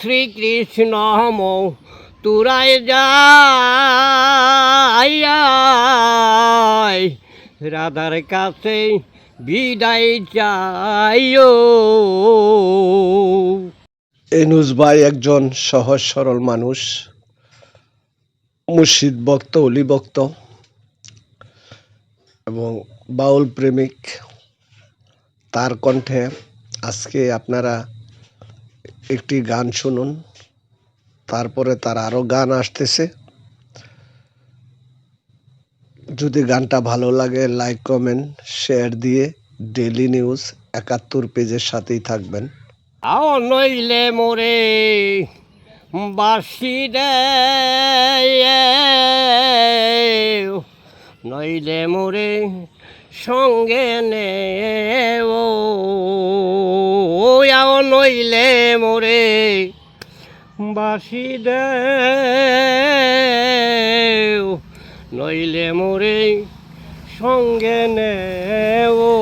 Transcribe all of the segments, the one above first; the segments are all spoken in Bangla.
শ্রীকৃষ্ণ মৌ তুরায় যাই। রাধার কাছে বিদায় চাইও। এনুস ভাই একজন সহজ সরল মানুষ, মুর্শিদ ভক্ত, অলি ভক্ত, এবং বাউল প্রেমিক। তার কণ্ঠে আজকে আপনারা একটি গান শুনুন। তারপরে তার আরও গান আসতেছে। যদি গানটা ভালো লাগে, লাইক, কমেন্ট, শেয়ার দিয়ে ডেলি নিউজ একাত্তর পেজের সাথেই থাকবেন। আও নইলে মোরে বাসি দে নইলে মোরে সঙ্গে নে আও নইলে মোরে বাসি দে নইলে মোরে সঙ্গে নে ও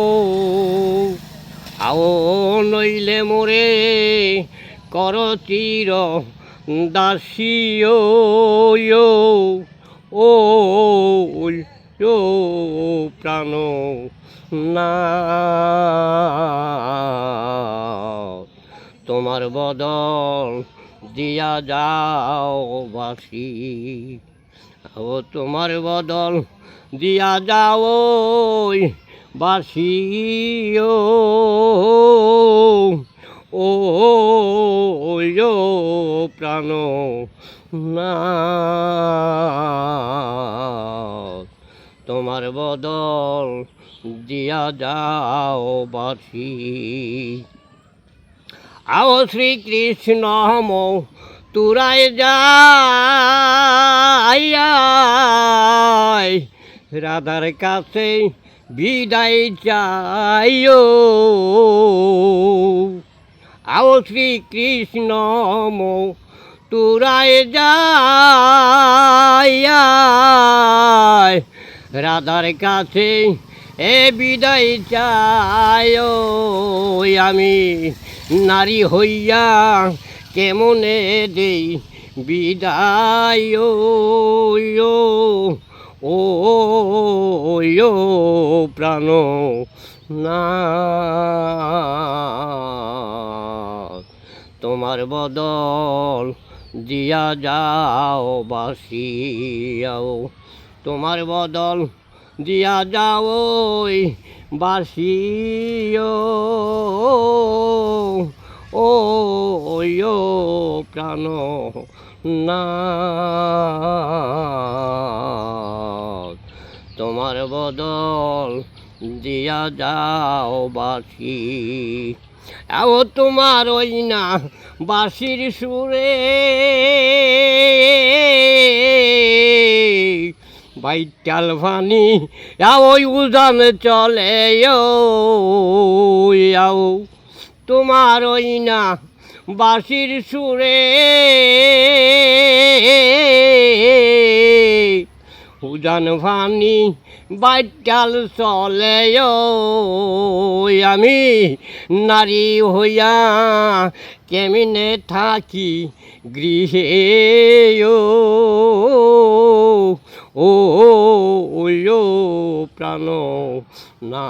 আও, নইলে মোরে কর তীর দাসিও। ও ও প্রাণ না তোমার বদল দিয়া যাও বাসি ও তোমার বদল দিয়া যাও বাসিও ও ও প্রাণ না বদল দিয়া যাও বাসি। আও শ্রীকৃষ্ণ মৌ, তুরায় যাই। রাধার কাছে বিদায় চাইও। আও শ্রীকৃষ্ণ মৌ, তুরায় যাই। রাধার কাছে এ বিদায় চাই আমি। নারী হইয়া কেমনে দেই বিদায়? ও প্রাণ না। তোমার বদল দিয়া যাও, বাসিয়াও। তোমার বদল দিয়া যাও বাসিও। ও প্রাণ না। তোমার বদল দিয়া যাও বাসি। আও তোমার ওই না বাসির সুরে। বাইটাল ভানি ওই উজান চলে আও তোমার ওই না বাসির সুরে। উজান ভানি, বাইটাল চলে আমি নারী হইয়া কেমিনে থাকি গৃহে ও ও। না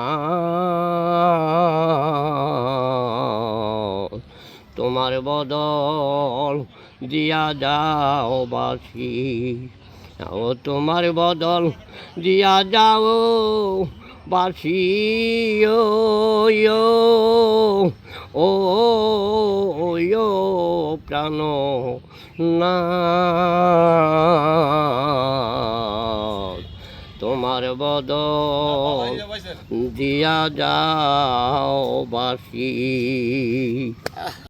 তোমার বদল দিয়া যাও বাসি। ও তোমার বদল দিয়া যাও বাসি ও ও ও, প্রাণ না। তোমার বদ দিয়া যাও বাসি।